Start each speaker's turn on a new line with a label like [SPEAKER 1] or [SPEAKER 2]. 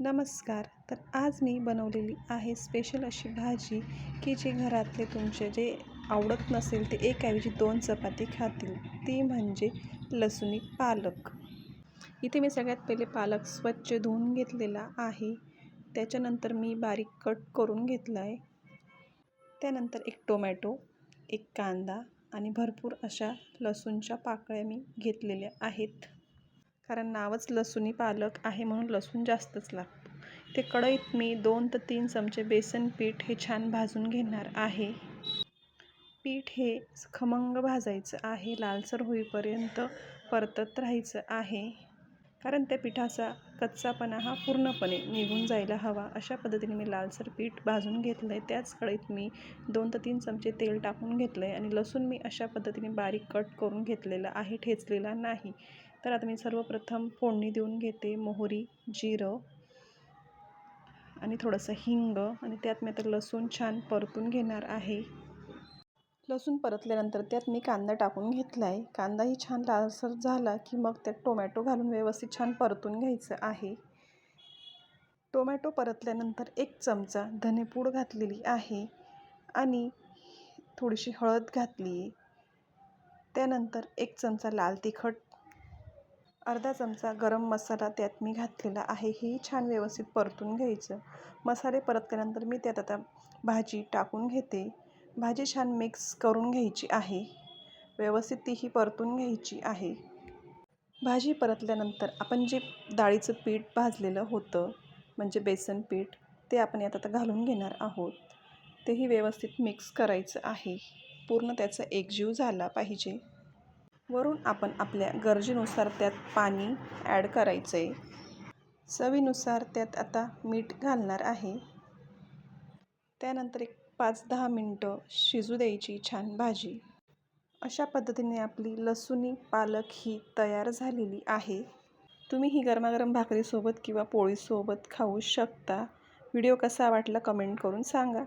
[SPEAKER 1] नमस्कार. तर आज मी बनवलेली आहे स्पेशल अशी भाजी की जे घरातले तुमचे जे आवडत नसेल ते एकाऐवजी दोन चपाती खातील. ती म्हणजे लसुणी पालक. इथे मी सगळ्यात पहिले पालक स्वच्छ धुवून घेतलेला आहे. त्याच्यानंतर मी बारीक कट करून घेतला आहे त्यानंतर एक टोमॅटो एक कांदा आणि भरपूर अशा लसूणच्या पाकळ्या मी घेतलेल्या आहेत. कारण नावच लसूणी पालक आहे म्हणून लसूण जास्तच लागतो. ते कढईत मी दोन ते तीन चमचे बेसन पीठ हे छान भाजून घेणार आहे. पीठ हे खमंग भाजायचं आहे लालसर होईपर्यंत परतत राहायचं आहे. कारण त्या पिठाचा कच्चापणा हा पूर्णपणे निघून जायला हवा. अशा पद्धतीने मी लालसर पीठ भाजून घेतलं आहे त्याच कढईत मी दोन ते तीन चमचे तेल टाकून घेतलं आहे आणि लसूण मी अशा पद्धतीने बारीक कट करून घेतलेला आहे ठेचलेला नाही. तर आता मी सर्वप्रथम फोडणी देऊन घेते मोहरी जिरं आणि थोडंसं हिंग आणि त्यात मी आता लसूण छान परतून घेणार आहे. लसूण परतल्यानंतर त्यात मी कांदा टाकून घेतला आहे कांदाही छान लालसर झाला की मग त्यात टोमॅटो घालून व्यवस्थित छान परतून घ्यायचं आहे. टोमॅटो परतल्यानंतर एक चमचा धनेपूड घातलेली आहे आणि थोडीशी हळद घातली आहे त्यानंतर एक चमचा लाल तिखट अर्धा चमचा गरम मसाला त्यात मी घातलेला आहे. ही छान व्यवस्थित परतून घ्यायचं. मसाले परतल्यानंतर मी त्यात आता भाजी टाकून घेते. भाजी छान मिक्स करून घ्यायची आहे. व्यवस्थित तीही परतून घ्यायची आहे. भाजी परतल्यानंतर आपण जे डाळीचं पीठ भाजलेलं होतं म्हणजे बेसन पीठ ते आपण यात आता घालून घेणार आहोत. तेही व्यवस्थित मिक्स करायचं आहे. पूर्ण त्याचा एकजीव झाला पाहिजे. वरून आपण आपल्या गरजेनुसार त्यात पाणी ॲड करायचं. आहे चवीनुसार त्यात आता मीठ घालणार आहे. त्यानंतर एक पाच दहा मिनटं शिजू द्यायची छान भाजी. अशा पद्धतीने आपली लसुणी पालक ही तयार झालेली आहे. तुम्ही ही गरमागरम भाकरीसोबत किंवा पोळीसोबत खाऊ शकता. व्हिडिओ कसा वाटला कमेंट करून सांगा.